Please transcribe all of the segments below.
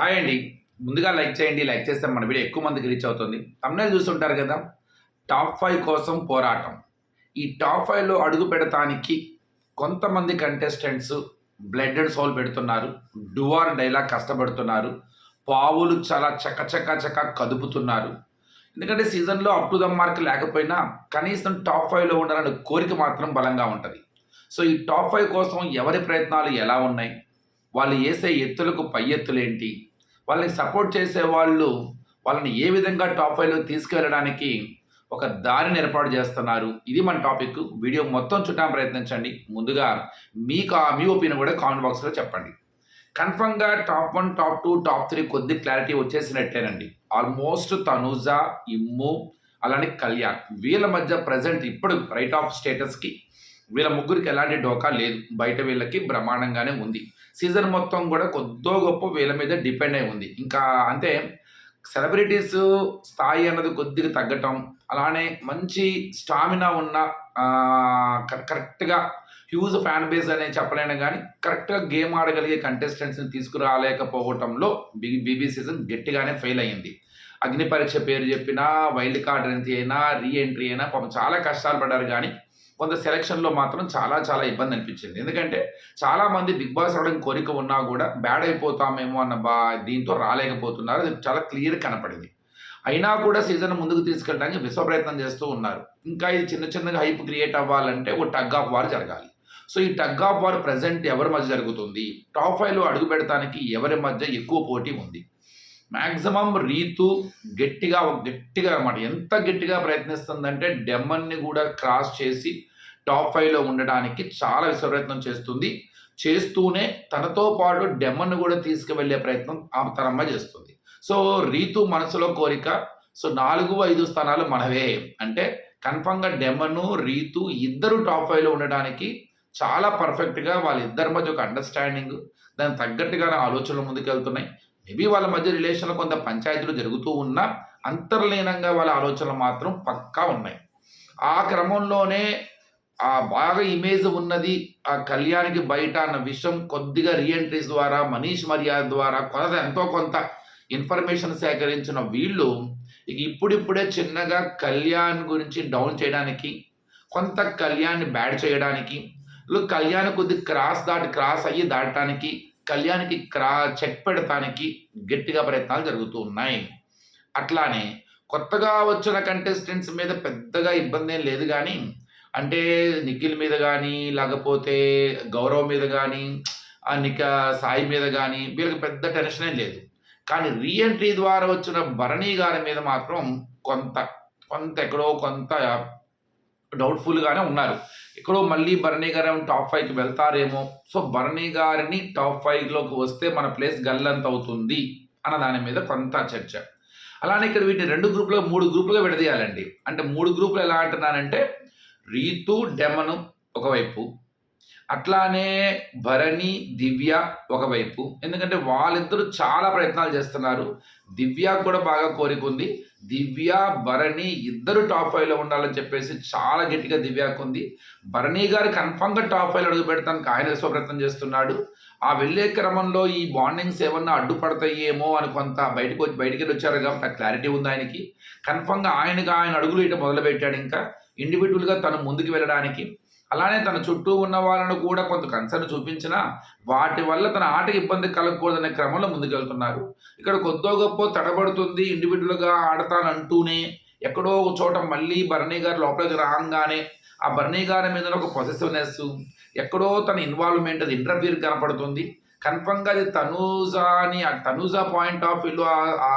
Hi అండి. ముందుగా like చేయండి లైక్ చేస్తే మన వీడియో ఎక్కువ మందికి రీచ్ అవుతుంది. తమ్నే చూస్తుంటారు కదా టాప్ ఫైవ్ కోసం పోరాటం. ఈ టాప్ ఫైవ్లో అడుగు పెడతానికి కొంతమంది కంటెస్టెంట్స్ బ్లడ్ అండ్ సోల్ పెడుతున్నారు డువార్ డైలాగ్ కష్టపడుతున్నారు పావులు చాలా చక్క చక్క చక్క కదుపుతున్నారు. ఎందుకంటే సీజన్లో అప్ టు ద మార్క్ లేకపోయినా కనీసం టాప్ ఫైవ్లో ఉండాలనే కోరిక మాత్రం బలంగా ఉంటుంది. సో ఈ టాప్ ఫైవ్ కోసం ఎవరి ప్రయత్నాలు ఎలా ఉన్నాయి? వాళ్ళు వేసే ఎత్తులకు పై ఎత్తులేంటి? వాళ్ళని సపోర్ట్ చేసే వాళ్ళు వాళ్ళని ఏ విధంగా టాప్ ఫైవ్లో తీసుకెళ్ళడానికి ఒక దారిని ఏర్పాటు చేస్తున్నారు. ఇది మన టాపిక్ వీడియో మొత్తం చుట్టాం ప్రయత్నించండి. ముందుగా మీకు ఆ మీ ఒపీనియన్ కూడా కామెంట్ బాక్స్లో చెప్పండి. కన్ఫర్మ్గా top one top two top three కొద్ది క్లారిటీ వచ్చేసినట్టేనండి. ఆల్మోస్ట్ తనుజా ఇమ్ము అలానే కళ్యాణ్. వీళ్ళ మధ్య ప్రజెంట్ ఇప్పుడు రైట్ ఆఫ్ స్టేటస్కి వీళ్ళ ముగ్గురికి ఎలాంటి డోకా లేదు. బయట వీళ్ళకి బ్రహ్మాండంగానే ఉంది. సీజన్ మొత్తం కూడా కొద్దో గొప్ప వీళ్ళ మీద డిపెండ్ అయి ఉంది. ఇంకా అంటే సెలబ్రిటీస్ స్థాయి అన్నది కొద్దిగా తగ్గటం అలానే మంచి స్టామినా ఉన్న కరెక్ట్గా హ్యూజ్ ఫ్యాన్ బేస్ అనే చెప్పలేను కానీ కరెక్ట్గా గేమ్ ఆడగలిగే కంటెస్టెంట్స్ని తీసుకురాలేకపోవటంలో బిగ్ బీబీ సీజన్ గట్టిగానే ఫెయిల్ అయ్యింది. అగ్ని పరీక్ష పేరు చెప్పినా వైల్డ్ కార్డ్ ఎంట్రీ అయినా రీ ఎంట్రీ అయినా పాపం చాలా కష్టాలు పడ్డారు కానీ కొంత సెలక్షన్లో మాత్రం చాలా చాలా ఇబ్బంది అనిపించింది. ఎందుకంటే చాలామంది బిగ్ బాస్ రావడానికి కోరిక ఉన్నా కూడా బ్యాడ్ అయిపోతామేమో అన్న బా దీంతో రాలేకపోతున్నారు. అది చాలా క్లియర్ కనపడింది. అయినా కూడా సీజన్ ముందుకు తీసుకెళ్ళడానికి విశ్వ ప్రయత్నం చేస్తూ ఉన్నారు. ఇంకా ఇది చిన్న చిన్నగా హైప్ క్రియేట్ అవ్వాలంటే ఒక టగ్ ఆఫ్ వార్ జరగాలి. సో ఈ టగ్ ఆఫ్ వార్ ప్రజెంట్ ఎవరి మధ్య జరుగుతుంది? టాప్ ఫైవ్లో అడుగు పెడతానికి ఎవరి మధ్య ఎక్కువ పోటీ ఉంది? మ్యాక్సిమం రీతు గట్టిగా గట్టిగా అనమాట. ఎంత గట్టిగా ప్రయత్నిస్తుందంటే డెమ్మన్ని కూడా క్రాస్ చేసి టాప్ ఫైవ్లో ఉండడానికి చాలా విశ్వప్రయత్నం చేస్తుంది. చేస్తూనే తనతో పాటు డెమ్మను కూడా తీసుకువెళ్ళే ప్రయత్నం ఆమె తనమ్మ చేస్తుంది. సో రీతు మనసులో కోరిక సో నాలుగు ఐదు స్థానాలు మనవే. అంటే కన్ఫామ్గా డెమను రీతు ఇద్దరు టాప్ ఫైవ్లో ఉండడానికి చాలా పర్ఫెక్ట్గా వాళ్ళిద్దరి మధ్య ఒక అండర్స్టాండింగ్ దానికి తగ్గట్టుగానే ఆలోచనలు ముందుకెళ్తున్నాయి. మేబీ వాళ్ళ మధ్య రిలేషన్లో కొంత పంచాయతీలు జరుగుతూ ఉన్నా అంతర్లీనంగా వాళ్ళ ఆలోచనలు మాత్రం పక్కా ఉన్నాయి. ఆ క్రమంలోనే ఆ బాగా ఇమేజ్ ఉన్నది ఆ కళ్యాణ్కి బయట అన్న విషయం కొద్దిగా రీఎంట్రీస్ ద్వారా మనీష్ మర్యాద ద్వారా కొంత ఎంతో కొంత ఇన్ఫర్మేషన్ సేకరించిన వీళ్ళు ఇక ఇప్పుడిప్పుడే చిన్నగా కళ్యాణ్ గురించి డౌన్ చేయడానికి కొంత కళ్యాణ్ని బ్యాడ్ చేయడానికి కళ్యాణ్ కొద్ది క్రాస్ దాటి క్రాస్ అయ్యి దాటడానికి కళ్యాణ్కి క్రా చెక్ పెడటానికి గట్టిగా ప్రయత్నాలు జరుగుతూ ఉన్నాయి. అట్లానే కొత్తగా వచ్చిన కంటెస్టెంట్స్ మీద పెద్దగా ఇబ్బంది ఏం లేదు కానీ అంటే నిఖిల్ మీద కానీ లేకపోతే గౌరవ్ మీద కానీ ఆ నిక సాయి మీద కానీ వీళ్ళకి పెద్ద టెన్షన్ ఏం లేదు. కానీ రీఎంట్రీ ద్వారా వచ్చిన భరణి గారి మీద మాత్రం కొంత కొంత ఎక్కడో కొంత డౌట్ఫుల్గానే ఉన్నారు. ఎక్కడో మళ్ళీ భరణి గారు టాప్ ఫైవ్కి వెళ్తారేమో. సో భరణి గారిని టాప్ ఫైవ్లోకి వస్తే మన ప్లేస్ గల్లంత అవుతుంది అన్న దాని మీద కొంత చర్చ. అలానే ఇక్కడ వీటిని రెండు గ్రూపులు మూడు గ్రూపులుగా విడదీయాలండి. అంటే మూడు గ్రూపులు ఎలా అంటున్నానంటే రీతు డెమను ఒకవైపు అట్లానే భరణి దివ్య ఒకవైపు. ఎందుకంటే వాళ్ళిద్దరూ చాలా ప్రయత్నాలు చేస్తున్నారు. దివ్య కూడా బాగా కోరిక ఉంది దివ్య భరణి ఇద్దరు టాప్ ఫైవ్లో ఉండాలని చెప్పేసి చాలా గట్టిగా దివ్యాకు ఉంది. భరణి గారు కన్ఫామ్గా టాప్ ఫైవ్ అడుగు పెడతానికి ఆయన విశ్వ ప్రయత్నం చేస్తున్నాడు. ఆ వెళ్ళే క్రమంలో ఈ బాండింగ్స్ ఏమన్నా అడ్డుపడతాయేమో అని కొంత బయటకు వచ్చి బయటికి వెళ్ళి వచ్చారు కాబట్టి ఆ క్లారిటీ ఉంది ఆయనకి. కన్ఫామ్గా ఆయనగా ఆయన అడుగులు ఇటు మొదలుపెట్టాడు ఇంకా. ఇండివిజువల్గా తను ముందుకు వెళ్ళడానికి అలానే తన చుట్టూ ఉన్న వాళ్ళను కూడా కొంత కన్సర్న్ చూపించినా వాటి వల్ల తన ఆటకి ఇబ్బంది కలగకూడదనే క్రమంలో ముందుకెళ్తున్నారు ఇక్కడ కొద్దో గొప్ప తడబడుతుంది ఇండివిజువల్గా ఆడతానంటూనే ఎక్కడో ఒక చోట మళ్ళీ భరణి గారు లోపలికి రాగానే ఆ భరణి గారి మీద ఒక పొసెసివ్నెస్ ఎక్కడో తన ఇన్వాల్వ్మెంట్ అది ఇంటర్ఫీర్ కనపడుతుంది. కన్ఫర్మ్గా అది తనూజాని ఆ తనూజా పాయింట్ ఆఫ్ వ్యూలో ఆ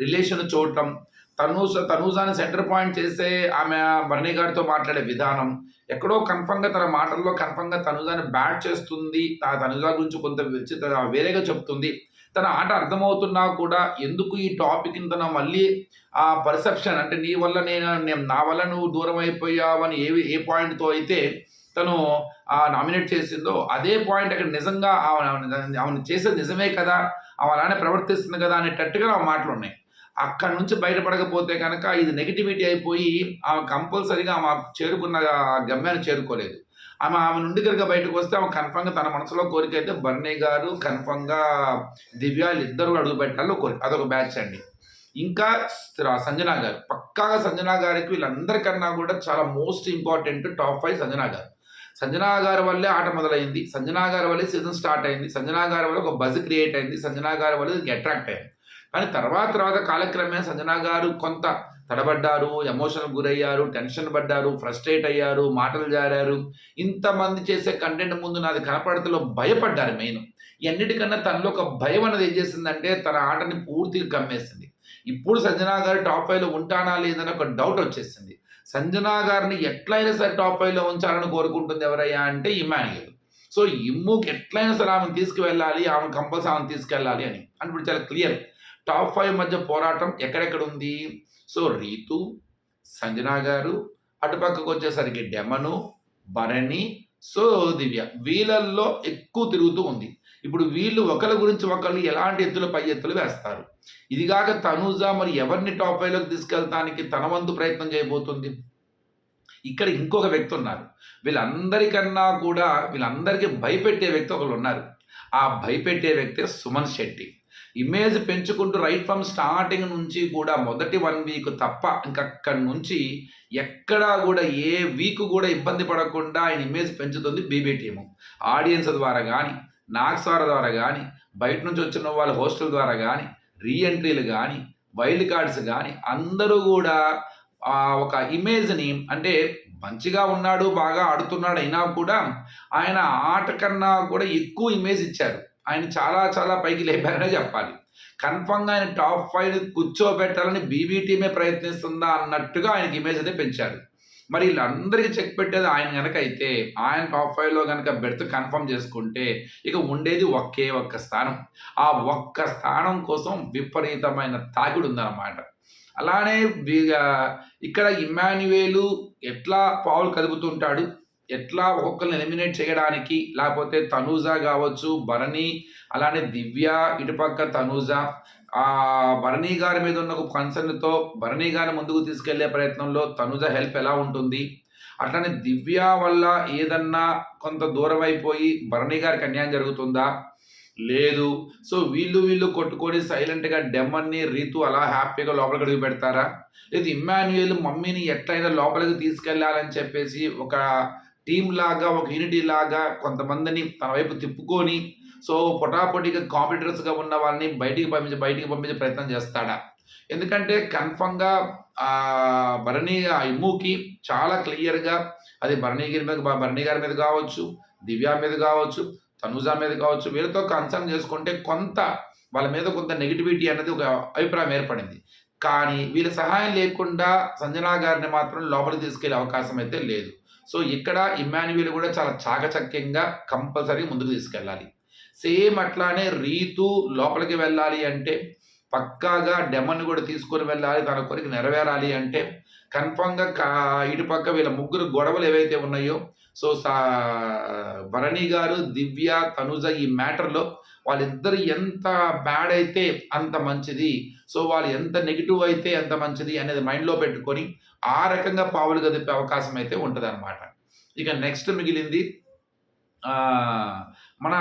రిలేషన్ చూడటం తనూజ తనూజాని సెంటర్ పాయింట్ చేసే ఆమె బర్నీ గారితో మాట్లాడే విధానం ఎక్కడో కన్ఫర్మ్గా తన మాటల్లో కన్ఫర్మ్గా తనూజాని బ్యాట్ చేస్తుంది ఆ తనుజా గురించి కొంత వేరేగా చెప్తుంది. తన ఆట అర్థమవుతున్నా కూడా ఎందుకు ఈ టాపిక్ని తన మళ్ళీ ఆ పర్సెప్షన్ అంటే నీ వల్ల నేను నేను- నా వల్ల నువ్వు దూరం అయిపోయావని ఏ ఏ పాయింట్తో అయితే తను నామినేట్ చేసిందో అదే పాయింట్ అక్కడ నిజంగా ఆమె ఆమెను చేసేది నిజమే కదా ఆమె అలానే ప్రవర్తిస్తుంది కదా అనేటట్టుగా ఆ మాటలు ఉన్నాయి. అక్కడ నుంచి బయటపడకపోతే కనుక ఇది నెగిటివిటీ అయిపోయి ఆమె కంపల్సరీగా ఆమె చేరుకున్న గమ్యాన్ని చేరుకోలేదు. ఆమె ఆమె నుండి కనుక బయటకు వస్తే ఆమె కన్ఫర్మ్గా తన మనసులో కోరిక అయితే బర్నీ గారు కన్ఫర్మ్గా దివ్య ఇద్దరు అడుగు పెట్టాలో కోరిక అదొక బ్యాచ్ అండి. ఇంకా సంజనా గారు పక్కాగా సంజనా గారికి వీళ్ళందరికన్నా కూడా చాలా most important top five Sanjana garu. Sanjana గారి వల్లే ఆట మొదలైంది సంజనా గారి వల్లే సీజన్ స్టార్ట్ అయింది సంజనా గారి వల్ల ఒక బజ్ క్రియేట్ అయింది సంజనా గారి వల్ల అట్రాక్ట్ అయింది. కానీ తర్వాత తర్వాత కాలక్రమేణా సంజనా గారు కొంత తడబడ్డారు ఎమోషనల్ గురయ్యారు టెన్షన్ పడ్డారు ఫ్రస్ట్రేట్ అయ్యారు మాటలు జారారు. ఇంతమంది చేసే కంటెంట్ ముందు నాది కనపడతలో భయపడ్డారు మెయిన్. ఎన్నిటికన్నా తనలో ఒక భయం అనేది ఏం చేసిందంటే తన ఆటని పూర్తిగా కమ్మేసింది. ఇప్పుడు సంజనా గారు టాప్ ఫైవ్లో ఉంటానా లేదని ఒక డౌట్ వచ్చేసింది. సంజనా గారిని ఎట్లయినా సరే టాప్ ఫైవ్లో ఉంచాలని కోరుకుంటుంది ఎవరయ్యా అంటే ఇమాన్యుయల్. సో ఇమ్ముకి ఎట్లయినా సరే ఆమెను తీసుకువెళ్ళాలి ఆమె కంపల్సరీ ఆమెను తీసుకెళ్ళాలి అని. అని ఇప్పుడు చాలా క్లియర్. టాప్ ఫైవ్ మధ్య పోరాటం ఎక్కడెక్కడ ఉంది సో రీతు సంజనా గారు అటుపక్కకు వచ్చేసరికి డెమను భరణి సో దివ్య. వీళ్ళల్లో ఎక్కువ తిరుగుతూ ఉంది. ఇప్పుడు వీళ్ళు ఒకరి గురించి ఒకళ్ళు ఎలాంటి ఎత్తులు పై ఎత్తులు వేస్తారు? ఇదిగాక తనూజ మరి ఎవరిని టాప్ ఫైవ్లోకి తీసుకెళ్తానికి తన వంతు ప్రయత్నం చేయబోతుంది? ఇక్కడ ఇంకొక వ్యక్తి ఉన్నారు. వీళ్ళందరికన్నా కూడా వీళ్ళందరికీ భయపెట్టే వ్యక్తి ఒకరు ఉన్నారు. ఆ భయపెట్టే వ్యక్తి సుమన్ శెట్టి. ఇమేజ్ పెంచుకుంటూ రైట్ ఫ్రమ్ స్టార్టింగ్ నుంచి కూడా మొదటి వన్ వీక్ తప్ప ఇంకక్కడి నుంచి ఎక్కడా కూడా ఏ వీక్ కూడా ఇబ్బంది పడకుండా ఆయన ఇమేజ్ పెంచుతుంది బీబీ టీము ఆడియన్స్ ద్వారా కానీ నాక్సార్ ద్వారా కానీ బయట నుంచి వచ్చిన వాళ్ళ హోస్టల్ ద్వారా కానీ రీఎంట్రీలు కానీ వైల్డ్ కార్డ్స్ కానీ అందరూ కూడా ఒక ఇమేజ్ని అంటే మంచిగా ఉన్నాడు బాగా ఆడుతున్నాడు అయినా కూడా ఆయన ఆట కన్నా కూడా ఎక్కువ ఇమేజ్ ఇచ్చారు. ఆయన చాలా చాలా పైకి లేపారనే చెప్పాలి. కన్ఫర్మ్గా ఆయన టాప్ ఫైవ్ కూర్చోబెట్టాలని బీబీ టీమే ప్రయత్నిస్తుందా అన్నట్టుగా ఆయనకి ఇమేజ్ అయితే పెంచారు. మరి వీళ్ళందరికీ చెక్ పెట్టేది ఆయన కనుక అయితే ఆయన టాప్ ఫైవ్లో కనుక బెర్త్ కన్ఫర్మ్ చేసుకుంటే ఇక ఉండేది ఒకే ఒక్క స్థానం. ఆ ఒక్క స్థానం కోసం విపరీతమైన తాకిడు ఉందన్నమాట. అలానే ఇక్కడ ఇమాన్యువేలు ఎట్లా పావులు కదుపుతుంటాడు? ఎట్లా ఒక్కొక్కరిని ఎలిమినేట్ చేయడానికి లేకపోతే తనూజా కావచ్చు భరణి అలానే దివ్య ఇటుపక్క తనూజ ఆ భరణి గారి మీద ఉన్న ఒక కన్సర్న్తో భరణి గారిని ముందుకు తీసుకెళ్ళే ప్రయత్నంలో తనుజ హెల్ప్ ఎలా ఉంటుంది? అట్లానే దివ్య వల్ల ఏదన్నా కొంత దూరం అయిపోయి భరణి గారికి అన్యాయం జరుగుతుందా? లేదు. సో వీళ్ళు వీళ్ళు కొట్టుకొని సైలెంట్గా డెమ్మన్ని రీతు అలా హ్యాపీగా లోపలికి అడుగు పెడతారా? లేదు ఇమ్మాన్యుయల్ మమ్మీని ఎట్లయినా లోపలికి తీసుకెళ్ళాలని చెప్పేసి ఒక టీం లాగా ఒక యూనిటీ లాగా కొంతమందిని తన వైపు తిప్పుకొని సో పొటాపొటీగా కాంపిటీటర్స్గా ఉన్న వాళ్ళని బయటికి పంపించి బయటికి పంపించే ప్రయత్నం చేస్తాడా? ఎందుకంటే కన్ఫర్మ్గా భరణి ఇమ్ముకి చాలా క్లియర్గా అది భరణి గారి మీద భరణి గారి మీద కావచ్చు దివ్య మీద కావచ్చు తనుజా మీద కావచ్చు వీళ్ళతో కన్సర్న్ చేసుకుంటే కొంత వాళ్ళ మీద కొంత నెగిటివిటీ అనేది ఒక అభిప్రాయం ఏర్పడింది. కానీ వీళ్ళ సహాయం లేకుండా సంజనా గారిని మాత్రం లోపలికి తీసుకెళ్ళే అవకాశం అయితే లేదు. సో ఇక్కడ ఇమాన్యువల్ కూడా చాలా చాకచక్యంగా కంపల్సరీ ముందుకు తీసుకెళ్ళాలి. సేమ్ అట్లానే రీతు లోపలికి వెళ్ళాలి అంటే పక్కాగా డెమన్ కూడా తీసుకొని వెళ్ళాలి తన కోరిక నెరవేరాలి అంటే కన్ఫామ్గా కా ఇటుపక్క వీళ్ళ ముగ్గురు గొడవలు ఏవైతే ఉన్నాయో సో సా భరణి గారు దివ్య తనుజ ఈ మ్యాటర్లో వాళ్ళిద్దరు ఎంత బ్యాడ్ అయితే అంత మంచిది. సో వాళ్ళు ఎంత నెగిటివ్ అయితే ఎంత మంచిది అనేది మైండ్లో పెట్టుకొని ఆ రకంగా పావులు గదిపే అవకాశం అయితే ఉంటుంది ఇక నెక్స్ట్ మిగిలింది మన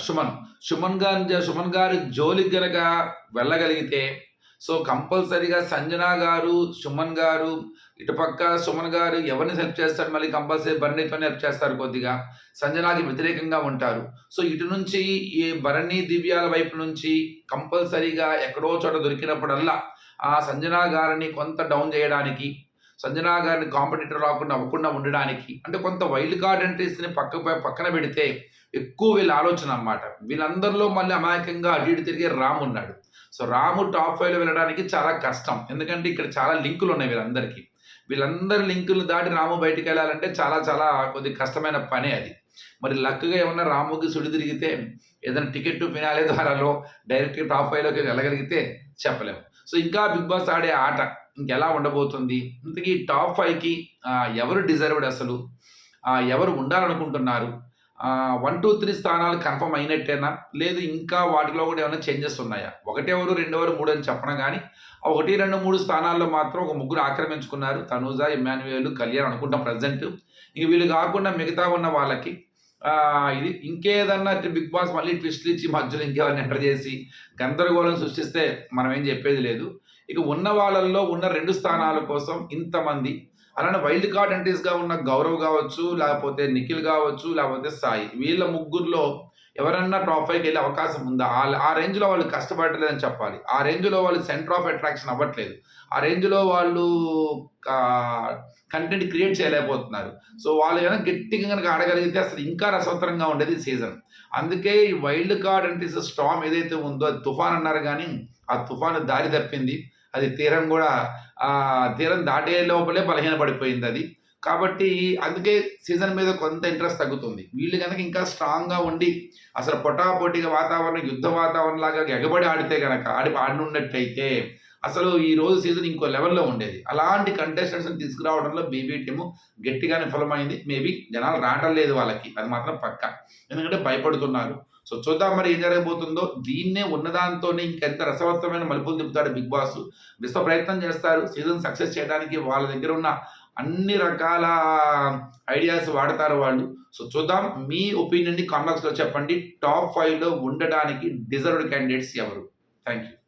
సుమన్ సుమన్ గారి సుమన్ గారి జోలికి గనక వెళ్ళగలిగితే సో కంపల్సరీగా సంజన గారు సుమన్ గారు ఇటుపక్క సుమన్ గారు ఎవరిని హెల్ప్ చేస్తారు? మళ్ళీ కంపల్సరీ భరణితోనే హెల్ప్ చేస్తారు కొద్దిగా. సంజనాకి వ్యతిరేకంగా ఉంటారు. సో ఇటు నుంచి ఈ భరణి దివ్యాల వైపు నుంచి కంపల్సరీగా ఎక్కడో చోట దొరికినప్పుడల్లా ఆ సంజన గారిని కొంత డౌన్ చేయడానికి సంజనా గారిని కాంపిటేటర్ రాకుండా అవ్వకుండా ఉండడానికి అంటే కొంత వైల్డ్ కార్డ్ ఎంట్రీస్ని పక్క పక్కన పెడితే ఎక్కువ వీళ్ళ ఆలోచన అన్నమాట. వీళ్ళందరిలో మళ్ళీ అమాయకంగా అటు ఇటు తిరిగే రామ్ ఉన్నాడు. సో రాము టాప్ ఫైవ్లో వెళ్ళడానికి చాలా కష్టం. ఎందుకంటే ఇక్కడ చాలా లింకులు ఉన్నాయి వీళ్ళందరికీ. వీళ్ళందరి లింకులు దాటి రాము బయటికి వెళ్ళాలంటే చాలా చాలా కొద్ది కష్టమైన పనే అది. మరి లక్గా ఏమన్నా రాముకి సుడి తిరిగితే ఏదైనా టికెట్ ఫినాలే ద్వారాలో డైరెక్ట్గా టాప్ ఫైవ్లోకి వెళ్ళగలిగితే చెప్పలేము. సో ఇంకా బిగ్ బాస్ ఆడే ఆట ఇంకెలా ఉండబోతుంది? ఇంతకీ టాప్ ఫైవ్కి ఎవరు డిజర్వ్డ్ అసలు? ఎవరు ఉండాలనుకుంటున్నారు? వన్ టూ త్రీ స్థానాలు కన్ఫర్మ్ అయినట్టేనా? లేదు ఇంకా వాటిలో కూడా ఏమైనా చేంజెస్ ఉన్నాయా? ఒకటెవరు రెండెవరు మూడు అని చెప్పడం కానీ ఒకటి రెండు మూడు స్థానాల్లో మాత్రం ఒక ముగ్గురు ఆక్రమించుకున్నారు. తనూజ ఇమాన్యుయేల్ కళ్యాణ్ అనుకుంటాం ప్రజెంట్. ఇంక వీళ్ళు కాకుండా మిగతా ఉన్న వాళ్ళకి ఇది ఇంకేదన్నా బిగ్ బాస్ మళ్ళీ ట్విస్ట్లు ఇచ్చి మధ్యలో ఇంకేమైనా ఎంటర్ చేసి గందరగోళం సృష్టిస్తే మనం ఏం చెప్పేది లేదు. ఇక ఉన్న వాళ్ళల్లో ఉన్న రెండు స్థానాల కోసం ఇంతమంది. అలానే వైల్డ్ కార్డ్ ఎంట్రీస్గా ఉన్న గౌరవ్ కావచ్చు లేకపోతే నిఖిల్ కావచ్చు లేకపోతే సాయి. వీళ్ళ ముగ్గురులో ఎవరన్నా టాప్ ఫైవ్కి వెళ్ళే అవకాశం ఉందా? ఆ- ఆ రేంజ్లో వాళ్ళు కష్టపడలేదని చెప్పాలి. ఆ రేంజ్లో వాళ్ళు సెంటర్ ఆఫ్ అట్రాక్షన్ అవ్వట్లేదు. ఆ రేంజ్లో వాళ్ళు కంటెంట్ క్రియేట్ చేయలేకపోతున్నారు. సో వాళ్ళు ఏమైనా గట్టిగా కనుక ఆడగలిగితే అసలు ఇంకా రసవత్తరంగా ఉండేది సీజన్ అందుకే ఈ వైల్డ్ కార్డ్ అంటే స్టామ్ ఏదైతే ఉందో అది తుఫాన్ అన్నారు కానీ ఆ తుఫాను దారి తప్పింది. అది తీరం కూడా ఆ తీరం దాటే లోపలే బలహీన పడిపోయింది అది. కాబట్టి అందుకే సీజన్ మీద కొంత ఇంట్రెస్ట్ తగ్గుతుంది. వీళ్ళు కనుక ఇంకా స్ట్రాంగ్గా ఉండి అసలు పొటాపోటీగా వాతావరణం యుద్ధ వాతావరణం లాగా ఎగబడి ఆడితే కనుక ఆడి ఆడినున్నట్టయితే అసలు ఈ రోజు సీజన్ ఇంకో లెవెల్లో ఉండేది. అలాంటి కంటెస్టెంట్స్ని తీసుకురావడంలో బీబీ టీము గట్టిగానే విఫలమైంది. మేబీ జనాలు రావడం లేదు వాళ్ళకి. అది మాత్రం పక్క. ఎందుకంటే భయపడుతున్నారు. సో చూద్దాం మరి ఏం జరగబోతుందో. దీన్నే ఉన్నదాంతోనే ఇంకెంత రసవత్తమైన మలుపులు తిప్పుతాడు బిగ్ బాస్. విశ్వ ప్రయత్నం చేస్తారు. సీజన్ సక్సెస్ చేయడానికి వాళ్ళ దగ్గర ఉన్న అన్ని రకాల ఐడియాస్ వాడతారు వాళ్ళు. సో చూద్దాం. మీ ఒపీనియన్ని కామెంట్స్లో చెప్పండి. టాప్ ఫైవ్లో ఉండడానికి డిజర్వ్డ్ క్యాండిడేట్స్ ఎవరు? Thank you